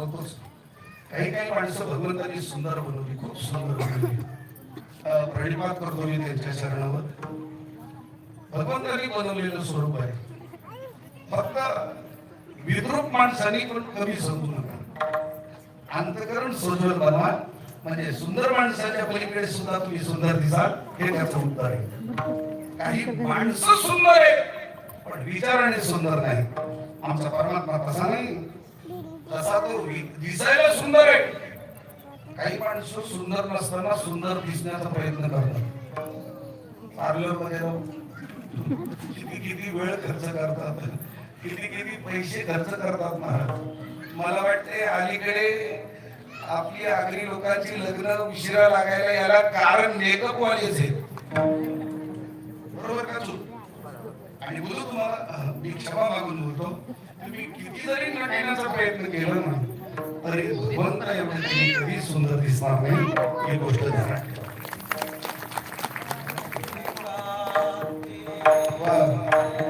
बोलतोच काही काही माणसं भगवंतांनी सुंदर बनवली खूप सुंदर बनवली. प्रणिपात करतो मी त्यांच्या चरणावर. भगवंतांनी बनवलेलं स्वरूप आहे. फक्त विद्रूप माणसांनी पण कमी समजू नका. अंतकरण सोजवल बनवा म्हणजे सुंदर माणसाच्या पलीकडे सुद्धा तुम्ही सुंदर दिसाल हे त्याचं उत्तर आहे. काही माणसं सुंदर आहेत पण विचाराने सुंदर नाही आमचा परमात्मा तसा नाही. तसा तो दिसायला सुंदर आहे. काही माणसं सुंदर नसताना सुंदर दिसण्याचा प्रयत्न करतात. पार्लरमध्ये किती किती वेळ खर्च करतात. किती किती पैसे खर्च करतात महाराज. मला वाटते अलीकडे आपली आगरी लोकांची लग्न उशिरा लागायला याला कारण मेकअप वालेच आहे बरोबर का चूक? आणि बोलू तुम्हाला मी क्षमा मागून बोलतो. तुम्ही किती नटण्याचा प्रयत्न केला ना तरी भगवंत एवढे कधी सुंदर दिसणार नाही ही गोष्ट झाला. ठेवा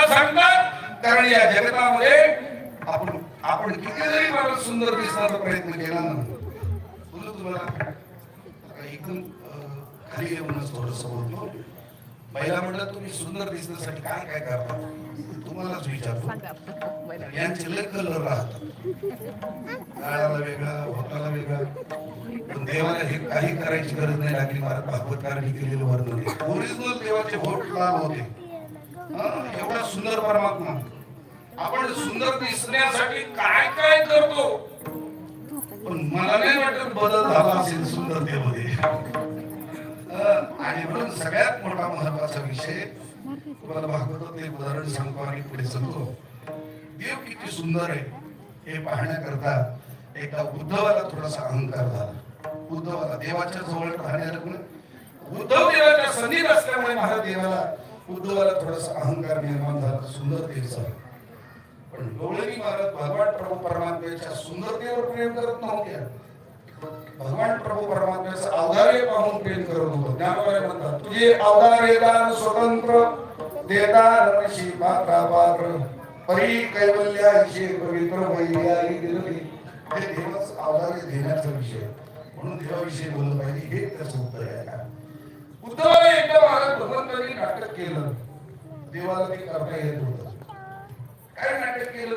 का सांगतात कारण या जगतामध्ये आपण आपण किती जरी मला सुंदर दिसण्याचा प्रयत्न केला ना. तुम्हाला एकदम खाली येऊनच थोडस बोलतो. पहिला म्हणलं तुम्ही सुंदर दिसण्यासाठी काय काय करता? तुम्हालाच विचारतो यांचे लय कलर राहतात. काळाला वेगळा भोकाला वेगळा. पण देवाला हे काही करायची गरज नाही लागली. महाराज भागवतकारांनी केलेलं वर्णन ओरिजिनल देवाचे भोट लाल होते. सुंदर परमात्मा. आपण सुंदर दिसण्यासाठी काय काय करतो? पण मला नाही वाटत बदल झाला असेल सुंदरतेमध्ये आणि म्हणून सगळ्यात मोठा महत्त्वाचा विषय तुम्हाला भागवत ते उदाहरण सांगतो आणि पुढे सांगतो. देव किती सुंदर आहे हे पाहण्याकरता एकदा उद्धवाला थोडासा अहंकार झाला. उद्धवाला देवाच्या जवळ राहण्याला पण उद्धव देवाच्या सन्निध असल्यामुळे महाराज देवाला उद्धवाला थोडासा अहंकार निर्माण झाला सुंदरतेचा पण डोळेनी महाराज भगवान प्रभू परमात्म्याच्या सुंदरतेवर प्रेम करत नव्हत्या भगवान प्रभू परमात्म्याचं अवधारे पाहून प्रेम करत होतो ज्ञानोबाई म्हणतात तुझे अवधारे दान स्वतंत्र देदान नशी पात्रा पात्र परी कैवल्याशी पवित्र वैर्याही दिलवी हे देवाच अवधारे देण्याचा विषय. म्हणून देवाविषयी बोललं पाहिजे हे त्याचं उत्तर आहे. उत्तर उद्धवाला नाटक केलं देवाला ते करता येत होत काय नाटक केलं?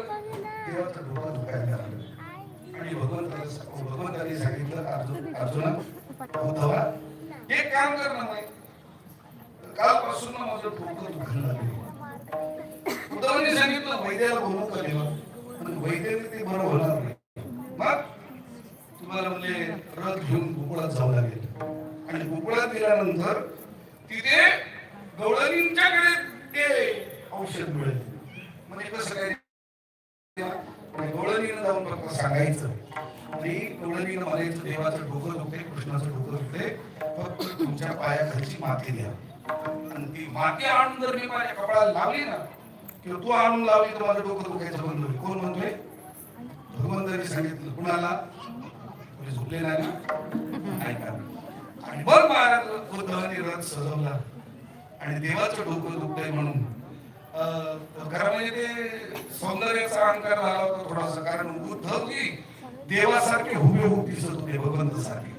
देवाचं डोळा दुखायला लागलं. आणि भगवंताला भगवंतांनी सांगितलं अर्जुन अर्जुना उद्धवा हे काम कर ना कालपासून ना माझं डोकं दुखायला लागलं. उद्धवाने सांगितलं वैद्याला बोलू का देवा? पण वैद्याने ते बरं होणार नाही. मग तुम्हाला म्हणजे रथ घेऊन गोकुळात जावं लागेल. आणि गोकुळात गेल्यानंतर तिथे गवळणींच्याकडे ते औषध मिळेल. म्हणजे कसं काय? गवळणीनं जाऊन फक्त सांगायचं. आणि गवळणीनं म्हणायचं देवाचं डोकं दुखते कृष्णाचं डोकं दुखते फक्त तुमच्या पायाखालची माती द्या. आणि ती माती आणून जर मी माझ्या कपाळाला लावली ना किंवा तू आणून लावली तर माझं डोकं दुखायचं बंद होईल. कोण म्हणतोय? भगवंतांनी सांगितलं कुणाला? झोपले नाही ना? ऐका. आणि बरं महाराज उद्धवानी रथ सजवला. आणि देवाचं डोकं दुखतंय म्हणून. खरं म्हणजे ते सौंदर्याचा अहंकार झाला होता थोडासा कारण उद्धवजी देवासारखे हुबेहूब दिसत होते भगवंतासारखे.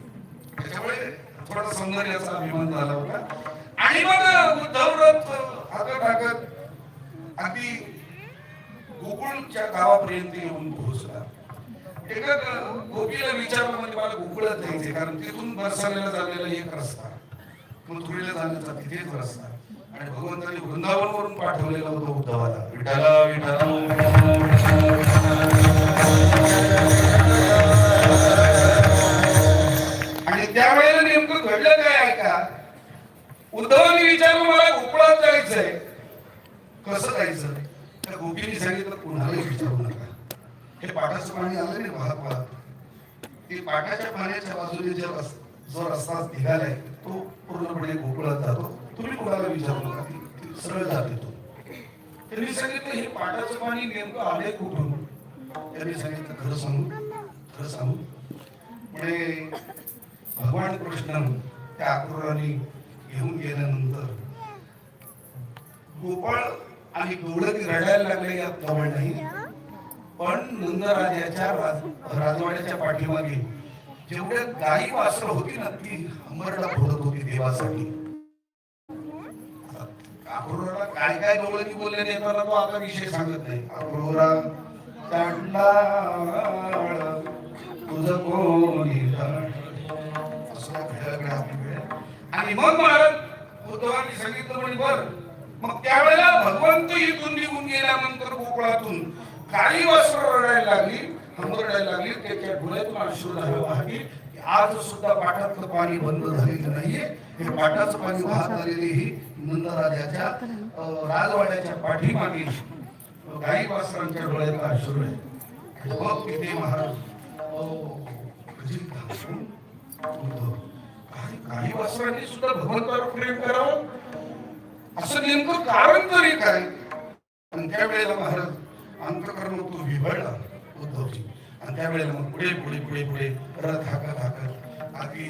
त्याच्यामुळे थोडा सौंदर्याचा अभिमान झाला होता. आणि मग उद्धव रथ हातात टाकत अगदी गोकुळच्या गावापर्यंत येऊन पोहोचला. एका गोपीला विचारलं म्हणजे मला गोकुळात जायचंय कारण तिथून बरसालेला जाण्याला एक रस्ता मथुरीला जाण्याचा तिथेच रस्ता. आणि भगवंतांनी वृंदावनवरून पाठवलेला होता उद्धवाला. विठाला विठाला आणि त्यावेळेला नेमकं घडलं काय ऐका? उद्धवांनी विचारलं मला गोकुळात जायचंय कसं जायचं तर गोपीने सांगितलं कुणालाही विचारू नका. हे पाटाचं पाणी आलं नाही वाहत वाहत. ते पाटाच्या पाण्याच्या बाजूने जे जो रस्ता निघालाय तो पूर्णपणे गोकुळात जातो. तुम्ही कोणाला विचारू नका. सरळ जाते तो. त्यांनी सांगितलं हे पाटाचं पाणी नेमकं आलंय कुठून? त्यांनी सांगितलं खरं सांगू खरं सांगू. म्हणजे भगवान कृष्ण त्या अक्रूराने घेऊन गेल्यानंतर गोपाळ आणि गवळणी रडायला लागले यात प्रमाण नाही. पण नंदराजाच्या राज- राजवाड्याच्या पाठीमागे जेवढ्या गायी वासर होती ना ती अंबरला फोडत होती देवासाठी. अक्रूराला काय काय गवळणी बोलले मला तो आता विषय सांगत नाही. अक्रूरा काढला तुझं कोणी असं आणि मग महाराज उद्धवांनी सांगितलं म्हणे बर मग त्यावेळेला भगवंत इथून निघून गेल्यानंतर गोकुळातून काही वस्त्र रडायला लागली हंबरडायला लागली त्याच्या डोळ्यातून अश्रू वाहली आज सुद्धा पाटातलं पाणी बंद झालेलं नाहीये. हे पाटाचं पाणी वाहत आलेले ही नंदराजाच्या राजवाड्याच्या पाठीमागे काही गाई वासरांच्या डोळ्यात अश्रू आहे. आणि तिथे महाराज. उद्धव, काही काही वस्त्रांनी सुद्धा भगवंतावर प्रेम करावं. असं नेमकं कारण तरी काय? आणि त्यावेळेला महाराज अंतकरण तो विभळला उद्धवजी. आणि त्यावेळेला मग पुढे पुढे पुढे पुढे परत हाकत हाकत अगदी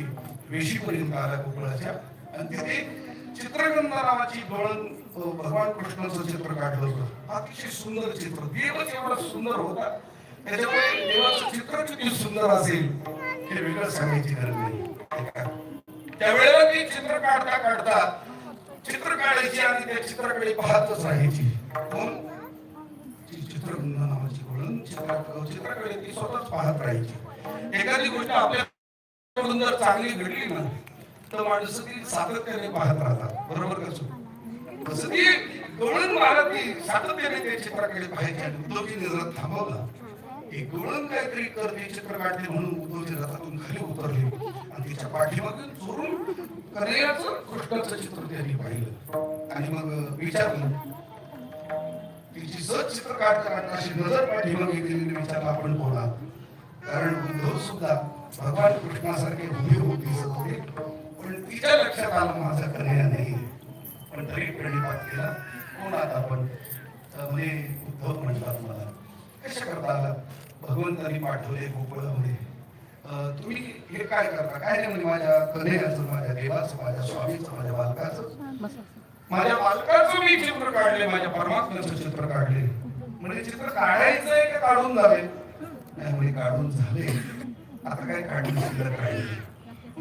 वेशीपर्यंत आला गोकुळाच्या आणि तिथे चित्रगंधा नावाची गवळण भगवान कृष्णाचं चित्र काढलं होतं. अतिशय सुंदर चित्र. देवच एवढा सुंदर होता त्याच्यामुळे देवाचं चित्र किती सुंदर असेल हे वेगळं सांगायची गरज नाही. त्यावेळेला ते चित्र काढता काढता चित्र काढायची आणि त्या चित्राकडे पाहतच राहायची. कोण चित्रगंधा नावाची चित्र ती स्वतःच पाहत राहायची. एखादी गोष्ट आपल्याकडून जर चांगली घडली ना तर माणसं ती सातत्याने पाहत राहतात. बरोबर कसं तसं ती गवळण महाराज ती सातत्याने ते चित्राकडे पाहायची आणि उद्धवजीने जरा थांबवला. एक गवळण काहीतरी करते चित्र काढते म्हणून उद्धवजी रथातून खाली उतरले. आणि तिच्या पाठीमागे चोरून करण्याचं कृष्णाचं चित्र त्यांनी पाहिलं. आणि मग विचारलं तिची सच चित्र काढता काढता अशी नजर पाठीवर घेतलेली विचारला आपण कोणा कारण उद्धव सुद्धा भगवान कृष्णासारखे उभे होते होते. पण तिच्या लक्षात आलं माझा कन्या नाही पण तरी प्रणिपात केला. कोण आता आपण म्हणजे उद्धव म्हणतात मला. कशा करता? आला भगवंतांनी पाठवले गोकुळामध्ये. तुम्ही हे काय करता? काय नाही म्हणे माझ्या कन्याचं माझ्या देवाचं माझ्या स्वामीचं माझ्या बालकाचं? माझ्या मालकाचं मी चित्र काढले माझ्या परमात्म्याचं चित्र काढले. म्हणजे चित्र काढायचंय का काढून झाले नाही काढून झाले. आता काय काढून चित्र काढले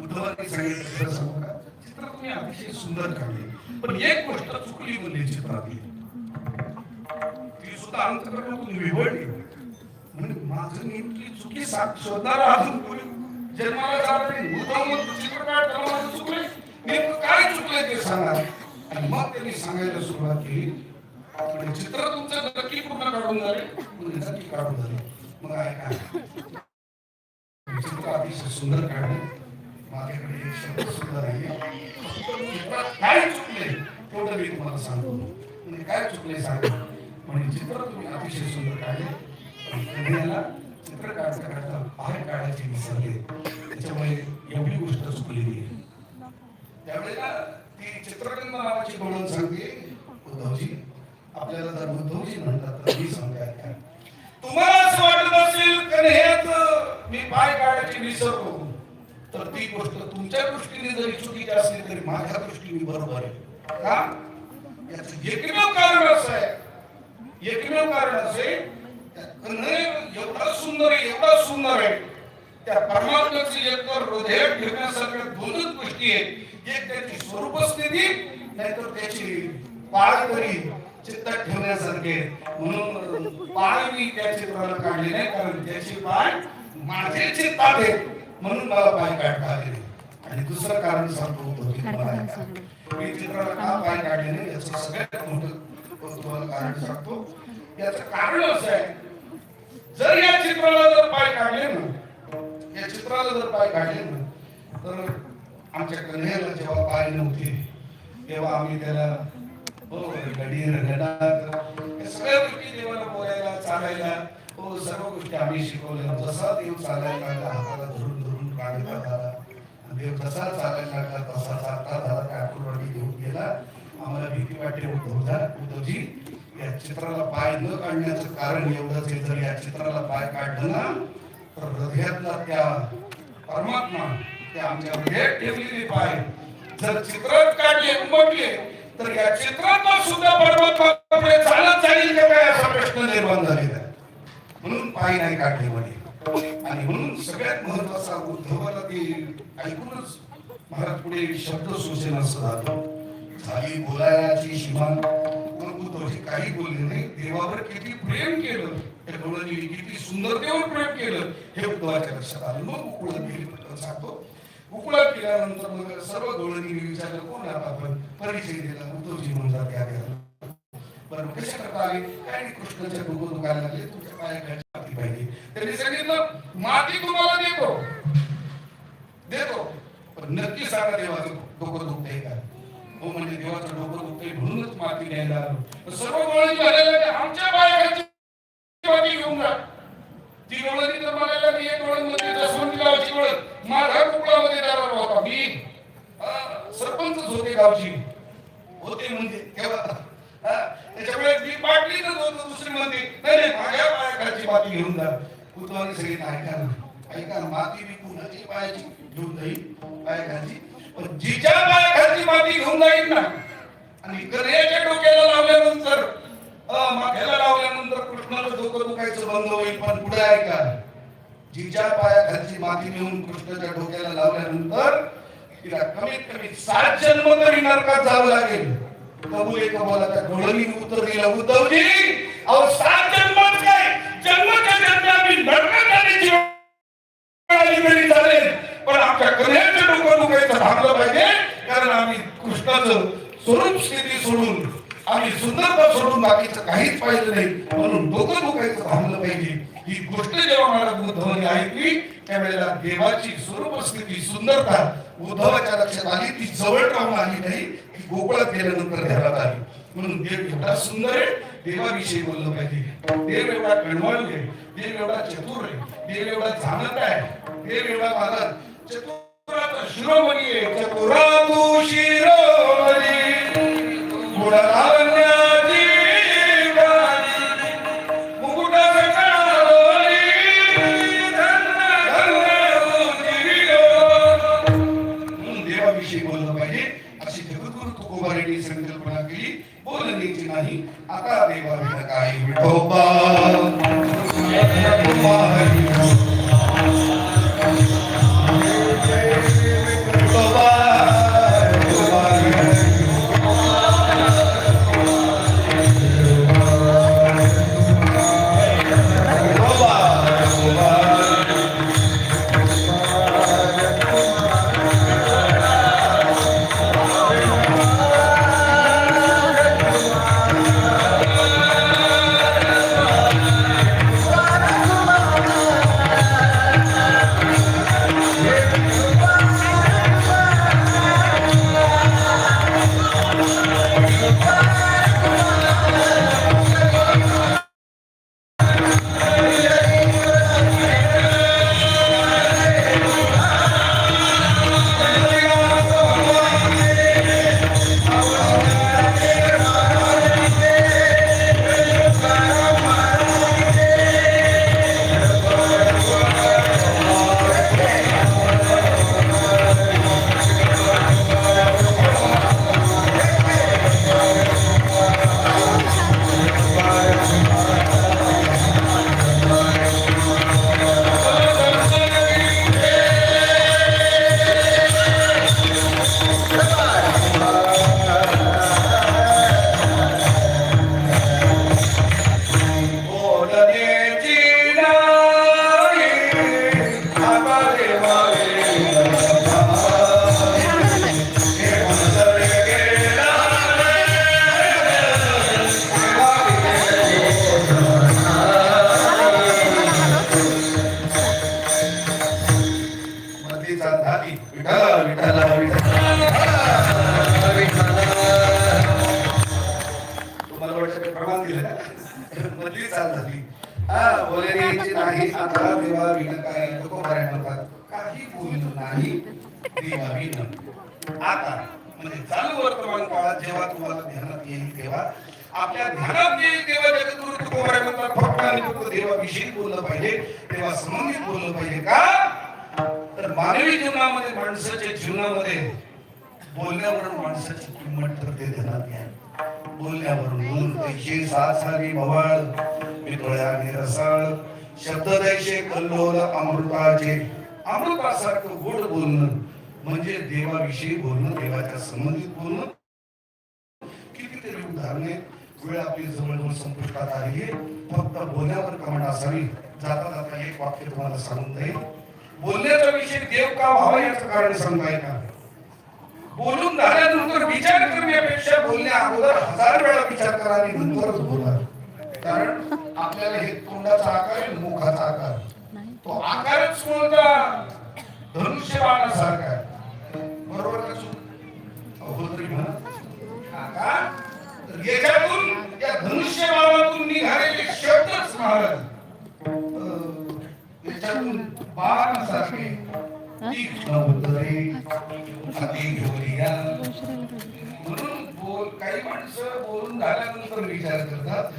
उद्धवांनी सांगितलं सांगू का? चित्र तुम्ही अतिशय सुंदर काढले. पण एक गोष्ट चुकली म्हणजे चित्रातली. ती सुद्धा अंतकरणातून विवडली म्हणजे माझं नेमकी चुकी साथ अजून कोणी जन्माला झाला नाही. चित्र काढताना माझं चुकलंय. नेमकं काय चुकलंय ते सांगा. आणि मग त्यांनी सांगायला सुरुवात केली म्हणजे चित्र तुमचं नक्की पूर्ण काढून झाले नक्की काढून झाले मग काय? चित्र अतिशय सुंदर काढले. माझ्याकडे एक शब्द सुंदर आहे काय चुकले? तेवढं मी तुम्हाला सांगतो. म्हणजे काय चुकले सांगा? म्हणजे चित्र तुम्ही अतिशय सुंदर काढले. पण चित्र काढता काढता बाहेर काढायचे विसरले. त्याच्यामुळे एवढी गोष्ट चुकलेली आहे. त्यावेळेला ती चित्रकंद नावाची बोलून सांगते. उद्धवजी आपल्याला जर उद्धवजी म्हणतात तर मी सांगते ऐका तुम्हाला असं वाटत असेल का ह्यात मी पाय काढायची विसरतो तर ती गोष्ट तुमच्या दृष्टीने जरी चुकीची असली तरी माझ्या दृष्टीने बरोबर आहे. का? याचं एकमेव कारण असं आहे. एकमेव कारण असे एवढा सुंदर आहे एवढा सुंदर आहे. त्या परमात्म्याचे एक हृदय ठेवण्यासारख्या दोनच गोष्टी आहेत. एक त्याची स्वरूप स्थिती नाहीतर त्याची पाळ तरी चित्तात ठेवण्यासारखे म्हणून पाय मी त्या चित्राला काढले नाही कारण त्याची पाय माझे चित्तात आहेत म्हणून मला पाय काढता आले आणि दुसरं कारण सांगतो होतो मी चित्राला का पाय काढले नाही याचं सगळ्यात मोठं तुम्हाला कारण सांगतो. याचं कारण असं आहे जर या चित्राला जर पाय काढले ना या चित्राला जर पाय काढले ना तर आमच्या कन्हेला जेव्हा पाय नव्हते तेव्हा आम्ही त्याला हो गडी रगडात सगळ्या गोष्टी देवाला बोलायला चालायला हो सर्व गोष्टी आम्ही शिकवल्या. जसा देव चालायला लागला हाताला धरून धरून काढला झाला. देव जसा चालायला लागला तसा चालता झाला. काय आठवडवाडी घेऊन गेला. आम्हाला भीती वाटते उद्धवजा उद्धवजी या चित्राला पाय न काढण्याचं कारण एवढंच आहे. जर या चित्राला पाय काढलं ना तर हृदयातला त्या परमात्मा ते आमच्या हृदयात ठेवलेले पाय जर चित्रात काढले उमटले तर या चित्रातून सुद्धा परमात्मा चालत जाईल का काय असा प्रश्न निर्माण झालेला म्हणून पाय नाही काढले म्हणे आणि म्हणून सगळ्यात महत्त्वाचा उद्धवाला ते ऐकूनच महाराज पुढे शब्द सुचेन असं झालं झाली बोलायची शिमान पण उद्धवजी काही बोलले नाही. देवावर किती प्रेम केलं. हे गवळणी किती सुंदर देवावर प्रेम केलं. हे उद्धवाच्या लक्षात आलं. मग उकुळत गेली. सांगतो. उकुळत गेल्यानंतर मग सर्व गवळणी विचारलं कोण आता आपण? परिचय दिला उद्धवजी म्हणतात त्या बरं कशा करता आले? काय नाही, कृष्णाच्या डोकं दुखायला लागले. तुमच्या पायाखाली माती पाहिजे? त्यांनी सांगितलं माती तुम्हाला देतो. देतो. पण नक्की सांगा देवाचं डोकं दुखतंय का? हो म्हणजे देवाचं डोकं दुखतंय म्हणूनच माती न्यायला आलो. सर्व गोळणी म्हणायला आमच्या पायाखालची माती घेऊन जा. ती गोळणी तर म्हणायला मी एक गोळण म्हणजे जसवंती गावची गोळण माझा कुकडामध्ये दरार होता मी हा, सरपंचच होते गावची. होते म्हणजे केव्हा त्याच्यामुळे मी पाटली तर होतो दुसरी म्हणते. नाही नाही माझ्या पायाखालची माती घेऊन जा. उद्धवाने सगळी ऐका ना ऐका ना माती मी कुणाची पायाची घेऊन जाईल पायाखालची पण जिच्या पायाखालची माती घेऊन जाईल ना. आणि कन्याच्या डोक्याला लावल्यानंतर माथ्याला लावल्यानंतर कृष्णाचं डोकं दुखायचं बंद होईल पण पुढे ऐका जिच्या पायाखालची माती मिळून कृष्णाच्या डोक्याला लावल्यानंतर तिला कमीत कमी सात जन्म तरी नरकात जावं लागेल. प्रभू एक बोला त्या डोळणी उत्तर उद्धवजी अहो सात जन्मात काय म्हणजे जन्माच्या जन्मी आम्ही नरकात जाण्याची आली चालेल. पण आमच्या कन्याचं डोकं दुखायचं थांबलं पाहिजे कारण आम्ही कृष्णाचं स्वरूप स्थिती सोडून आम्ही सुंदरता सोडून बाकीचं काहीच पाहिलं नाही. म्हणून डोकं दुखायचं थांबलं पाहिजे. ही गोष्ट जेव्हा महाराज उद्धवाने ऐकली त्यावेळेला देवाची स्वरूप स्थिती सुंदरता उद्धवाच्या लक्षात आली ती जवळ राहून आली नाही ती गोकुळात गेल्यानंतर ध्यानात आली. म्हणून देव एवढा सुंदर आहे देवाविषयी बोललं पाहिजे. देव एवढा कणवाळू आहे देव एवढा चतुर आहे देव एवढा जाणत आहे देव एवढा मला चतुराचा शिरोमणी आहे चतुरा तू शिरोमणी. नाही आता देवा काय विठोबा विठोबा विठोबा, देवा विन आता म्हणजे चालू वर्तमान काळात जेव्हा तुम्हाला ध्यानात येईल तेव्हा आपल्या ध्यानात येईल तेव्हा जगद्गुरु तुकोबाराय म्हणतात फक्त आणि फक्त देवाविषयी बोललं पाहिजे तेव्हा संबंधित बोललं पाहिजे का? तर मानवी जीवनामध्ये माणसाच्या जीवनामध्ये बोलण्यावरून माणसाची किंमत ठरते ध्यानात घ्या. बोलण्यावरून बोलून पैसे सासारी भवाळ वितोळ्याने रसाळ शब्द दैशे कल्लोल अमृताचे. अमृतासारखं गोड बोलणं. म्हणजे देवाविषयी बोलणं देवाच्या संबंधित बोलणं. कितीतरी उदाहरणे वेळ आपली जवळजवळ संपुष्टात आली आहे फक्त बोलण्यावर कमांड असावी. जाता जाता एक वाक्य तुम्हाला सांगून जाईल. बोलण्याचा विषय देव का व्हावा याचं कारण सांगताय का बोलून झाल्यानंतर विचार करण्यापेक्षा बोलण्या अगोदर हजार वेळा विचार करा आणि नंतरच बोला. कारण आपल्याला हे तोंडाचा आकार आहे मुखाचा आकार. तो आकारच कोणता? धनुष्यबाणासारखा आहे. बरोबर का चूक? अहो तरी म्हणा. हा तर याच्यातून या धनुष्यबाणातून निघालेले शब्दच महाराज. अं, याच्यातून बाणासारखे तीक्ष्ण उतरे हाती घेऊया म्हणून बोल काही माणसं बोलून झाल्यानंतर विचार करतात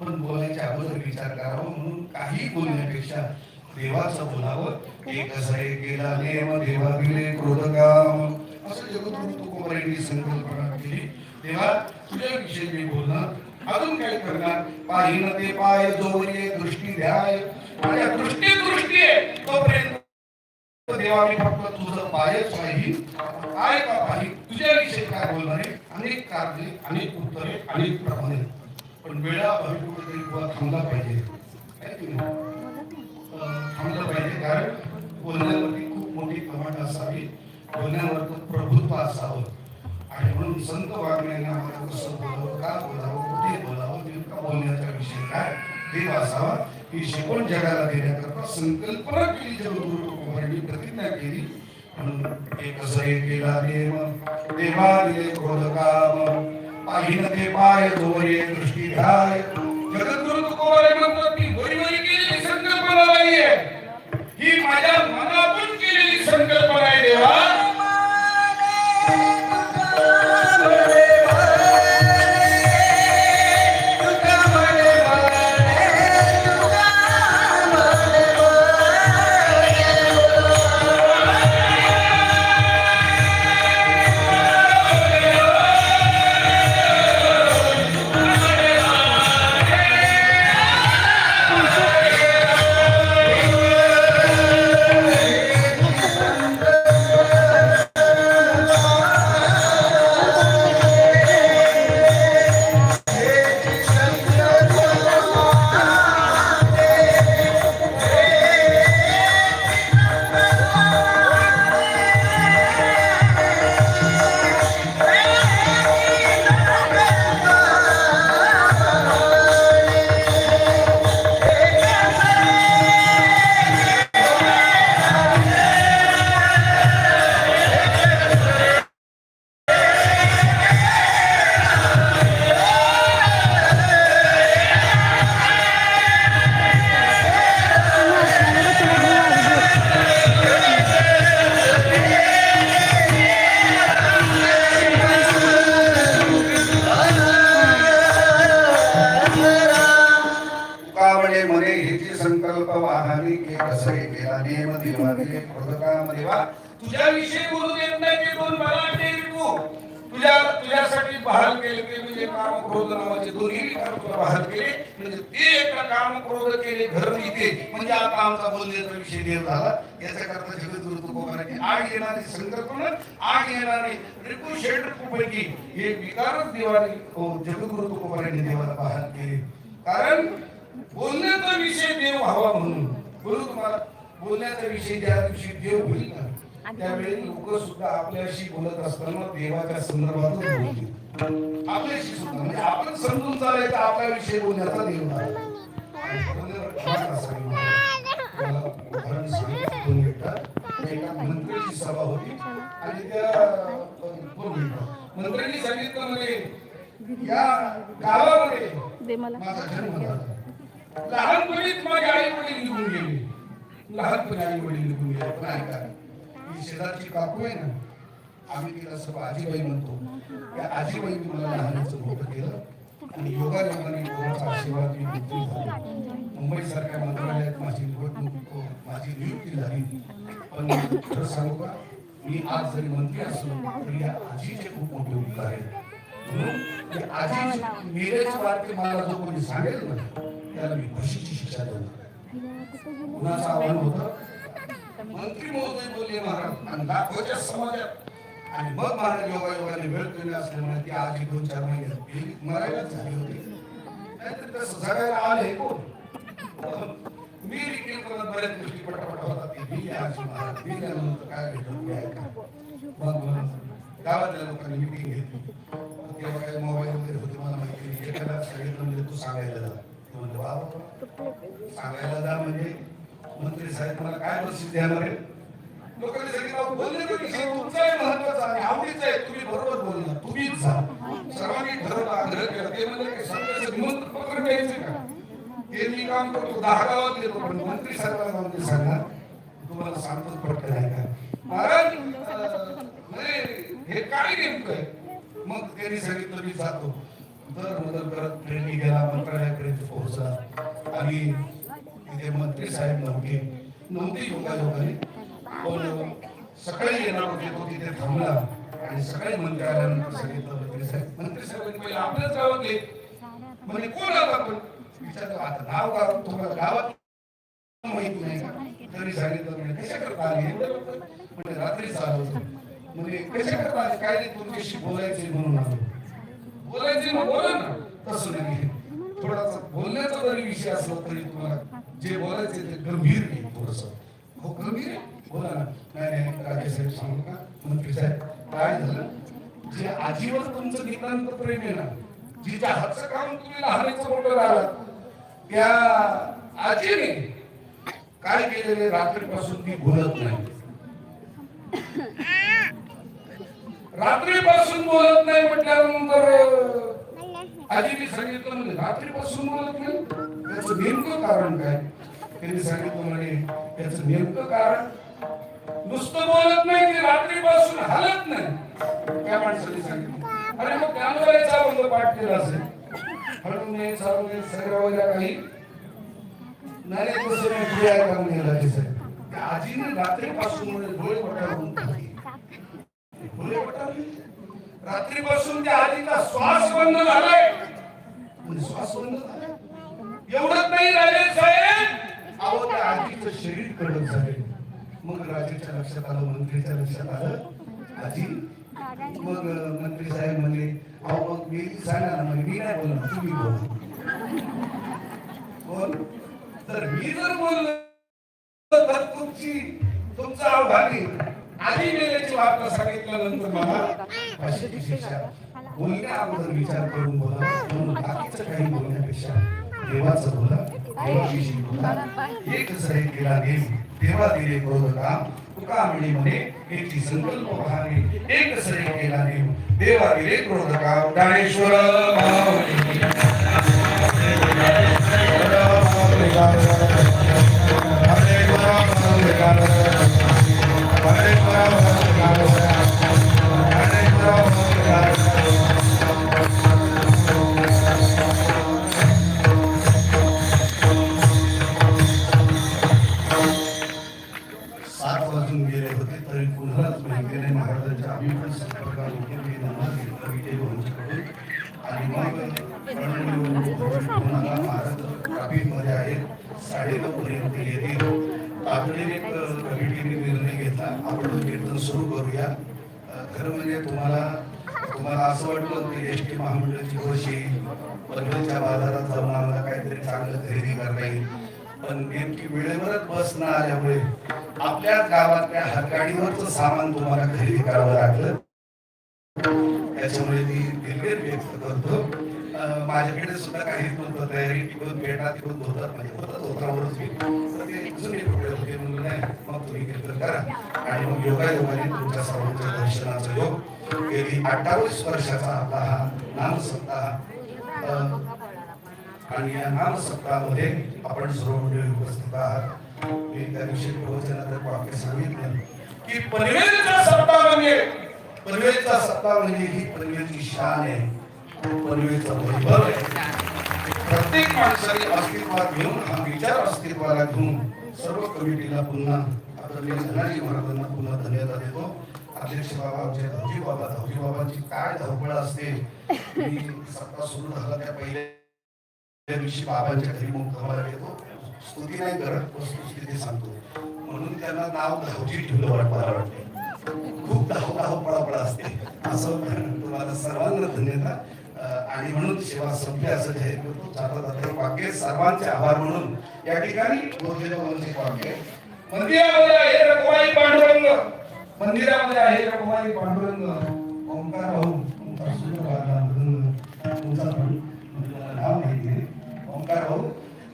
पण बोलायच्या अगोदर विचार करावा म्हणून काही बोलण्यापेक्षा देवाचं बोलावं. एक असा एक गेला नेम देवा दिले क्रोधकाम. असं जगद्गुरु तुकोबारायांनी संकल्पना केली. तेव्हा तुझ्याविषयी मी बोलणार अजून काय करणार? पाहिन ते पाय जोवरी दृष्टी ध्याय. माझ्या दृष्टी दृष्टी आहे तोपर्यंत देवा मी फक्त तुझं पायच पाहिजे काय का पाहिजे तुझ्याविषयी काय बोलणार? आहे अनेक कारणे अनेक उत्तरे अनेक प्रमाणे. पण वेळा अभावी थांबला पाहिजे. काय थांबलं पाहिजे. कारण बोलण्यावरती खूप मोठी कमांड असावी. बोलण्यावर खूप प्रभुत्व असावं. आणि म्हणून संत वागण्याने आम्हाला कसं बोलावं का बोलावं कुठे बोलावं नेमका बोलण्याचा विषय काय देव असावा ही शिकवण जगाला देण्याकरता संकल्पना केली जेव्हा तुकोबारायांनी प्रतिज्ञा केली. म्हणून एक असं केला देव देवा दिले क्रोध काम. पाहिन ते पाय जोरे दृष्टी ध्याय जगद्गुरु तुकोबारे म्हणतात ती होई होई संकल्पना नाहीये. ही माझ्या मनातून केलेली संकल्पना आहे देवा. आग संकल्पना आग येणारी रिपू शेड पैकी हे विकारच देवाने हो, जगद्गुरु तुकोबाराने देवाला पाहत केले. कारण बोलण्याचा विषय देव व्हावा म्हणून. बोलू तुम्हाला बोलण्याचा विषय ज्या दिवशी देव होईल ना त्यावेळी लोक सुद्धा आपल्याशी बोलत असताना देवाच्या संदर्भातच बोलतील. आपल्याशी सुद्धा. म्हणजे आपण समजून चालायचं आपल्या विषयी बोलण्याचा देव उदाहरण सांगितलं दोन मिनिटात. एका मंत्र्याची सभा होती. आणि त्या. मंत्र्यांनी सांगितलं म्हणे या गावामध्ये माझा जन्म झाला. लहानपणीच माझे आई वडील निघून गेले. लहानपणी आई वडील निघून गेले. पण ऐका शेजारची काकू आहे ना आम्ही तिला सर्व आजीबाई म्हणतो. त्या आजीबाईंनी मला लहानाचं मोठं केलं आणि योगा योगाने योगाचा आशीर्वाद मी मुंबई सारख्या मंत्रालयात माझी निवडणूक माझी नियुक्ती झाली. पण खरं सांगू का मी आज जरी मंत्री असलो तरी या आजीचे खूप मोठे उपकार आहेत. म्हणून आजी मेरेच वाक्य मला जो कोणी सांगेल ना त्याला मी फाशीची शिक्षा देणार कुणाचं आव्हान होतं? मंत्री महोदय बोलले महाराज आणि लाखोच्या समाजात. आणि मग महाराज योगा योगाने वेळ कमी असल्यामुळे ती आजी दोन चार महिने मरायलाच झाली होती. नाहीतर तसं जगायला आले कोण? मी रिकेल करत बऱ्याच गोष्टी पटापट होतात काय भेटत गावातल्या लोकांनी मिटिंग घेतली तेव्हा काही मोबाईल वगैरे होते मला माहिती नाही एखादा सांगितलं म्हणजे तू सांगायला जा म्हणलं वा सांगायला जा म्हणजे मंत्री साहेब मला काय बक्षीस देणार आहे लोकांनी सांगितलं बोलले तर विषय आहे महत्त्वाचा आणि आवडीचा आहे तुम्ही बरोबर बोलणार तुम्हीच जा. सर्वांनी ठरवलं आग्रह केला. ते म्हणजे सांगायचं निमंत्रण पत्र का? हे मी काम करतो दहा गावात येतो पण मंत्री साहेबांना मंत्री सांगणार तुम्हाला सांगतो पटकन आहे का? महाराज हे काय नेमकं आहे? मग त्यांनी सांगितलं मी जातो. दर मदत करत ट्रेननी गेला मंत्रालयापर्यंत पोहोचला आणि तिथे मंत्री साहेब नव्हते. नव्हते योगा योगाने पण सकाळी येणार होते तो तिथे थांबला. आणि सकाळी मंत्री आल्यानंतर सांगितलं मंत्री साहेब मंत्री साहेबांनी पहिले आपल्याच गावातले म्हणजे कोण आला आपण? विचारलं आता नाव गाव तुम्हाला गावात माहिती नाही. का तरी सांगितलं म्हणजे कशा करता आले म्हणजे रात्री चालू म्हणजे कशा करता आले काय नाही तुमच्याशी बोलायचे म्हणून आलो. बोलायचे ना बोला ना. तसं नाही. थोडासा बोलण्याचा जरी विषय असला तरी तुम्हाला जे बोलायचे ते गंभीर नाही थोडस. हो गंभीर बोला ना. नाही नाही राजे साहेब सांगू का मंत्री साहेब काय झालं? जे आजीवर तुमचं नितांत प्रेम आहे ना जिच्या हातचं काम तुम्ही लहानाचं मोठं राहिलात त्या आजीने काय केलेले रात्रीपासून ती बोलत नाही. रात्रीपासून बोलत नाही म्हटल्यानंतर आजीने सांगितलं म्हणजे रात्रीपासून बोलत नाही? त्याच नेमकं कारण काय? त्यांनी सांगितलं म्हणे त्याच नेमकं कारण? नुसतं बोलत नाही की रात्रीपासून हलत नाही. त्या माणसाने सांगितलं. अरे मग कानवाऱ्याचा बंद पाठ केला असेल. हळून चालून सगळ्या काही नाही तसं क्रिया काम केला साहेब. आजीने रात्रीपासून डोळे पटावून डोळे पटावले रात्रीपासून त्या आजीचा श्वास बंद झालाय. म्हणजे श्वास बंद झालाय एवढंच नाही राजे साहेब. अहो त्या आजीचं शरीर कडक झाले. मग राजेच्या लक्षात आलं मंत्रीच्या लक्षात आलं. आजी मग मंत्री साहेब म्हणले अहो मग मी सांगा ना म्हणजे मी नाही बोलणार तुम्ही बोला. बोल तर मी जर बोललो तर तुमची तुमचा आभारी आधी मेल्याची वार्ता सांगितल्यानंतर मला फाशीची शिक्षा बोलण्या अगोदर विचार करून बोला. म्हणून बाकीचं काही बोलण्यापेक्षा देवाचं बोला. देवाविषयी बोला. एक सरी केला देव देवा दिले क्रोध काम तुका म्हणे म्हणे एकटी संकल्प पहाणे एक सरी केला देव देवा गेले क्रोध काम ज्ञानेश्वर माऊली. आणि मग पुन्हा महाराज ट्राफिकमध्ये आहेत साडेनऊ पर्यंत येतील तातडीने एक कमिटीने निर्णय घेतला आपण कीर्तन सुरू करूया. खरं म्हणजे तुम्हाला तुम्हाला असं वाटलं की एस टी महामंडळाची बस येईल पनवेलच्या बाजारात जाऊन आम्हाला काहीतरी चांगलं खरेदी करता येईल पण नेमकी वेळेवरच बस न आल्यामुळे आपल्या गावातल्या हातगाडीवरच सामान तुम्हाला खरेदी करावं लागलं. त्याच्यामुळे मी दिलगीर व्यक्त करतो माझ्याकडे सुद्धा काही नव्हतं. तयारी टिकून भेटा तिकडून धोतात म्हणजे होतात. धोतावरच मी ते जुने कपडे होते. म्हणून नाही मग तुम्ही कीर्तन करा. आणि मग योगा योगाने तुमच्या सर्वांच्या दर्शनाचा योग. गेली अठ्ठावीस वर्षाचा आपला हा नामसत्ता आणि या नामसत्तामध्ये आपण सर्व मंडळी उपस्थित आहात. मी त्या दिवशी प्रवचनात वाक्य सांगितलं की पनवेलचा सत्ता म्हणजे पनवेलचा सत्ता म्हणजे ही पनवेलची शान आहे. पनवेलचा वैभव आहे. प्रत्येक माणसाने अस्तित्वात घेऊन हा विचार अस्तित्वाला घेऊन सर्व कमिटीला पुन्हा आदरणीय धनाजी महाराजांना पुन्हा धन्यवाद देतो. अध्यक्ष बाबा आमचे धावजी बाबा धावजी बाबांची काय धावपळ असते. मी सत्ता सुरू झाला त्या पहिल्या दिवशी बाबांच्या घरी मुक्कामाला येतो. स्तुती नाही करत वस्तुस्थिती सांगतो. म्हणून त्यांना नाव धावजी ठेवलं वाटतं मला वाटते खूप धाव धाव पळापळ असते असं तुम्हाला सर्वांना धन्यवाद. आणि म्हणून सेवा संपली असं जाहीर करतो जाता जाता वाक्य सर्वांचे आभार म्हणून या ठिकाणी गोरजेबाबांचे वाक्य मंदिरामध्ये आहे रखुमाई पांडुरंग मंदिरामध्ये आहे रखुमाई पांडुरंग ओंकार भाऊ ओंकार सुंदर तुमचा पण नाव माहिती आहे ओंकार भाऊ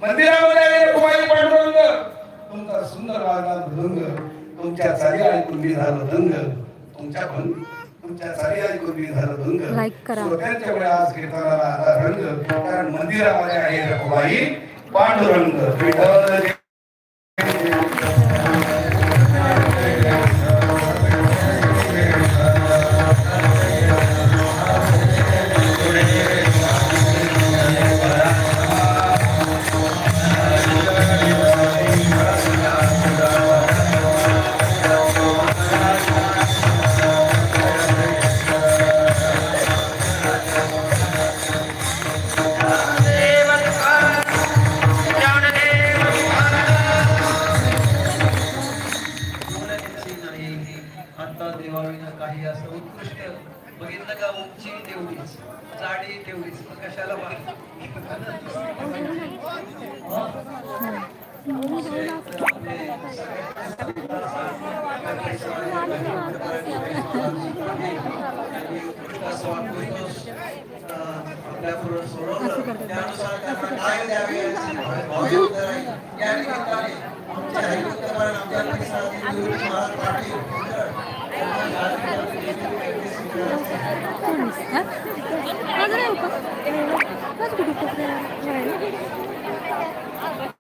मंदिरामध्ये आहे रखुमाई पांडुरंग तुमचा सुंदर वाजला मृदंग तुमच्या चारी ऐकून झालं दंग तुमच्या पण तुमच्या चारी ऐकून झालं दंग. श्रोत्यांच्या वेळी आज आला रंग कारण मंदिरामध्ये आहे रखुमाई पांडुरंग जाडी तेवढीच. कशाला त्यानुसार त्यांना काय द्यावे याची 何ですか？あ、誰をかえー、マジでどこで、はい